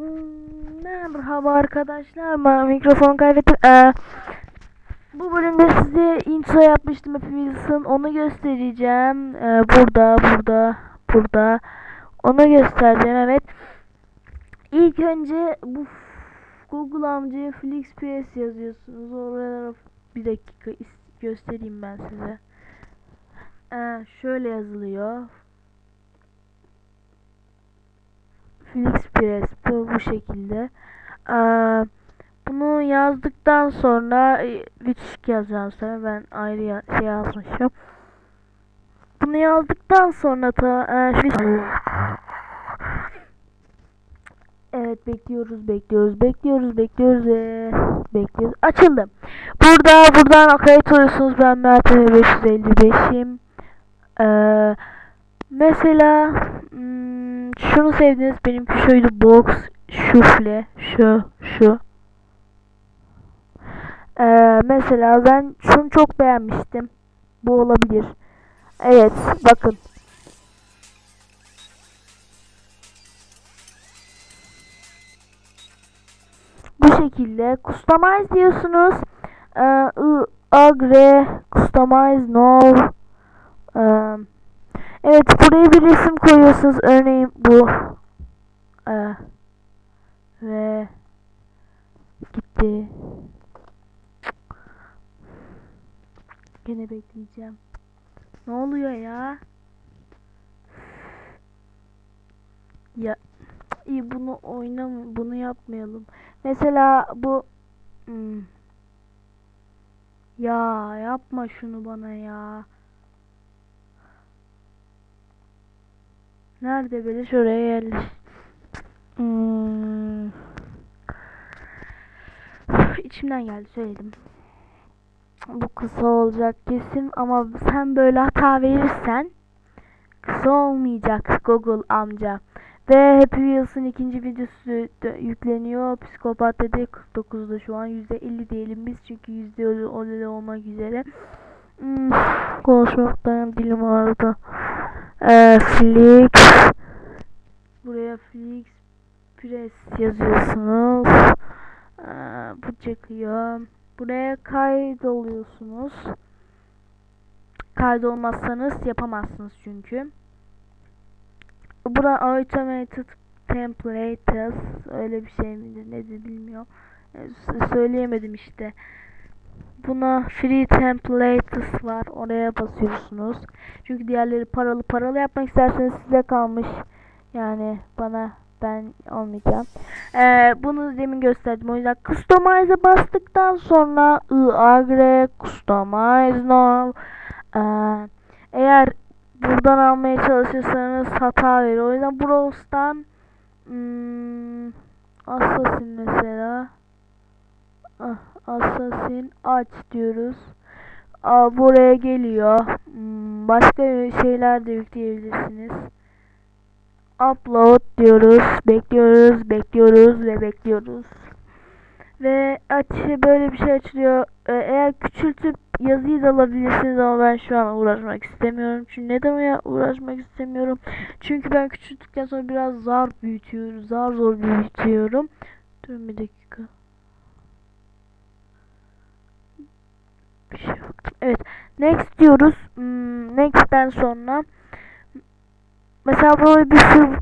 Hmm, Merhaba arkadaşlar. Ben mikrofon kaybettim. Ee, bu bölümde size intro yapmıştım hepimizin. Onu göstereceğim. Ee, burada, burada, burada. Onu göstereceğim evet. İlk önce bu Google amcaya FlixPress yazıyorsunuz. Oraya bir dakika göstereyim ben size. Ee, şöyle yazılıyor. FlixPress bu, bu şekilde. Ee, bunu yazdıktan sonra e, bitişik yazacağım sonra ben ayrı ya- şey yazmışım. Bunu yazdıktan sonra da e, Evet bekliyoruz bekliyoruz bekliyoruz bekliyoruz ve bekliyoruz. Açıldı. Burada buradan kayıt oluyorsunuz. Ben Mert 555'im. Ee, mesela hmm, şunu sevdiniz benimki şuydu box şufle şu şu. Ee, mesela ben şunu çok beğenmiştim. Bu olabilir. Evet bakın. Bu şekilde customize diyorsunuz. Ee, agre, customize, no. Ee, evet buraya bir resim koyuyorsunuz. Örneğin bu. Ee, ve gitti. Gene bekleyeceğim. Ne oluyor ya? Ya iyi bunu oynam bunu yapmayalım. Mesela bu hmm. Ya yapma şunu bana ya. Nerede böyle şuraya yerleş. Hmm. İçimden geldi söyledim. Bu kısa olacak kesin ama sen böyle hata verirsen kısa olmayacak Google amca. Ve Happy Wheels'ın ikinci videosu yükleniyor. Psikopat dedi 49'da şu an %50 diyelim biz çünkü yüzde öyle olmak üzere. Hmm, konuşmaktan dilim ağrıdı. Ee, Flix buraya Flix Press yazıyorsunuz. Ee, bu çıkıyor. Buraya kaydoluyorsunuz. Kaydolmazsanız yapamazsınız çünkü. Bura automated templates öyle bir şey midir nedir bilmiyorum. Ee, söyleyemedim işte. Buna free templates var. Oraya basıyorsunuz. Çünkü diğerleri paralı paralı yapmak isterseniz size kalmış. Yani bana ben olmayacağım. Ee, bunu demin gösterdim. O yüzden customize'a bastıktan sonra I agre customize now. Ee, eğer buradan almaya çalışırsanız hata verir. O yüzden Browse'dan hmm, Assassin mesela ah, Assassin aç diyoruz. Aa, buraya geliyor. Hmm, başka şeyler de yükleyebilirsiniz. Upload diyoruz. Bekliyoruz, bekliyoruz ve bekliyoruz. Ve aç böyle bir şey açılıyor. Ee, eğer küçültüp yazıyı da alabilirsiniz ama ben şu an uğraşmak istemiyorum. Çünkü neden ya uğraşmak istemiyorum? Çünkü ben küçülttükten sonra biraz zar büyütüyorum. Zar zor büyütüyorum. Durun bir dakika. Bir şey baktım. Evet. Next diyoruz. Hmm, next'ten sonra mesela böyle bir sürü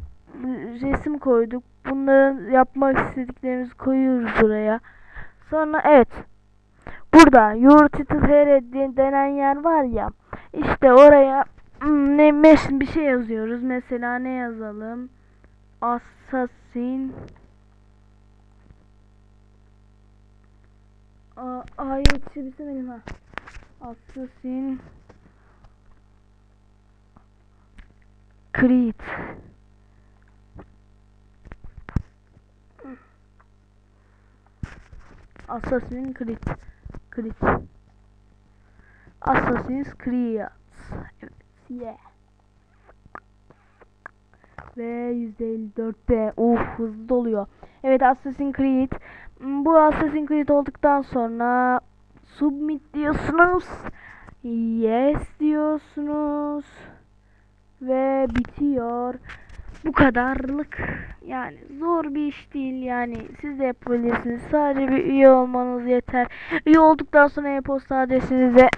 resim koyduk. Bunların yapmak istediklerimizi koyuyoruz buraya. Sonra evet. Burada your title here denen yer var ya. İşte oraya hmm, ne mes bir şey yazıyoruz. Mesela ne yazalım? Assassin Aa, aa yetişebilsem ha. Assassin Creed. Assassin's Creed. Creed. Assassin's Creed. Evet. Yeah Ve %54'te Uf hızlı doluyor. Evet Assassin's Creed Bu Assassin's Creed olduktan sonra Submit diyorsunuz Yes diyorsunuz Ve bitiyor Bu kadarlık yani zor bir iş değil yani siz de yapabilirsiniz. Sadece bir üye olmanız yeter. Üye olduktan sonra e-posta adresinize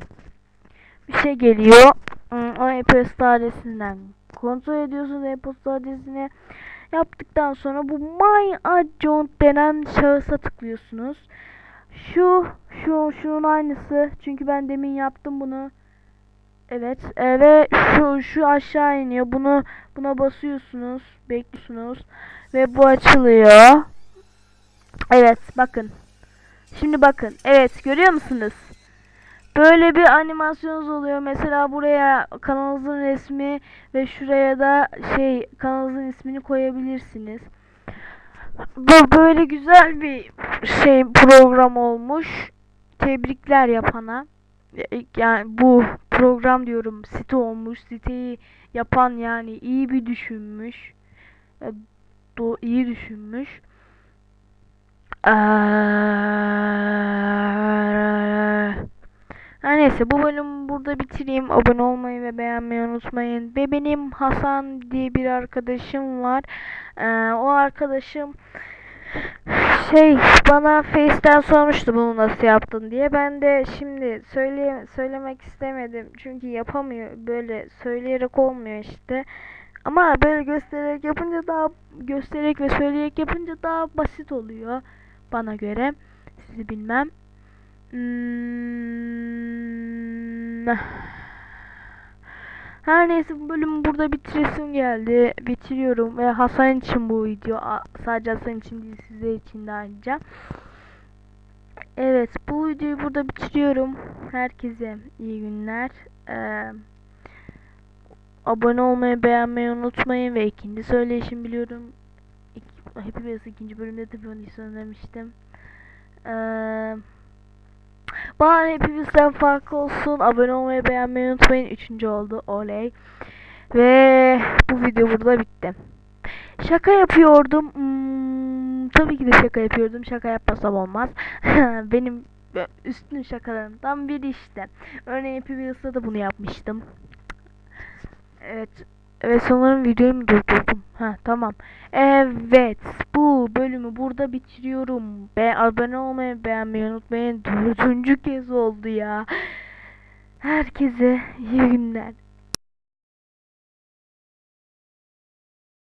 bir şey geliyor. Hmm, O e-posta adresinden kontrol ediyorsunuz e-posta adresini. Yaptıktan sonra bu My Adjunct denen şahısa tıklıyorsunuz. Şu, şu, şunun aynısı. Çünkü ben demin yaptım bunu. Evet. e, ve şu, şu aşağı iniyor. Bunu, buna basıyorsunuz. Bekliyorsunuz. Ve bu açılıyor. Evet. Bakın. Şimdi bakın. Evet. Görüyor musunuz? Böyle bir animasyonunuz oluyor. Mesela buraya kanalınızın resmi ve şuraya da şey kanalınızın ismini koyabilirsiniz. Bu böyle güzel bir şey program olmuş. Tebrikler yapana. Yani bu program diyorum site olmuş. Siteyi yapan yani iyi bir düşünmüş. E, iyi düşünmüş. Eee her neyse bu bölümü burada bitireyim. Abone olmayı ve beğenmeyi unutmayın. Ve benim Hasan diye bir arkadaşım var. Ee, o arkadaşım şey bana Face'ten sormuştu bunu nasıl yaptın diye. Ben de şimdi söyle söylemek istemedim. Çünkü yapamıyor. Böyle söyleyerek olmuyor işte. Ama böyle göstererek yapınca daha göstererek ve söyleyerek yapınca daha basit oluyor bana göre. Sizi bilmem. Hmm. Her neyse bu bölümü burada bitiresim geldi. Bitiriyorum ve Hasan için bu video. Sadece Hasan için değil sizler için de ayrıca. Evet bu videoyu burada bitiriyorum. Herkese iyi günler. Ee, abone olmayı beğenmeyi unutmayın ve ikinci söyleyişim biliyorum. İk- hepimiz ikinci bölümde de bunu söylemiştim. Eee Bari hepimizden farklı olsun. Abone olmayı beğenmeyi unutmayın. Üçüncü oldu. Oley. Ve bu video burada bitti. Şaka yapıyordum. Hmm, tabii ki de şaka yapıyordum. Şaka yapmasam olmaz. Benim üstün şakalarımdan biri işte. Örneğin Happy Wheels'da da bunu yapmıştım. Evet. Evet sanırım videoyu mu durdurdum? Ha tamam. Evet bu bölümü burada bitiriyorum. Be abone olmayı beğenmeyi unutmayın. Dördüncü kez oldu ya. Herkese iyi günler.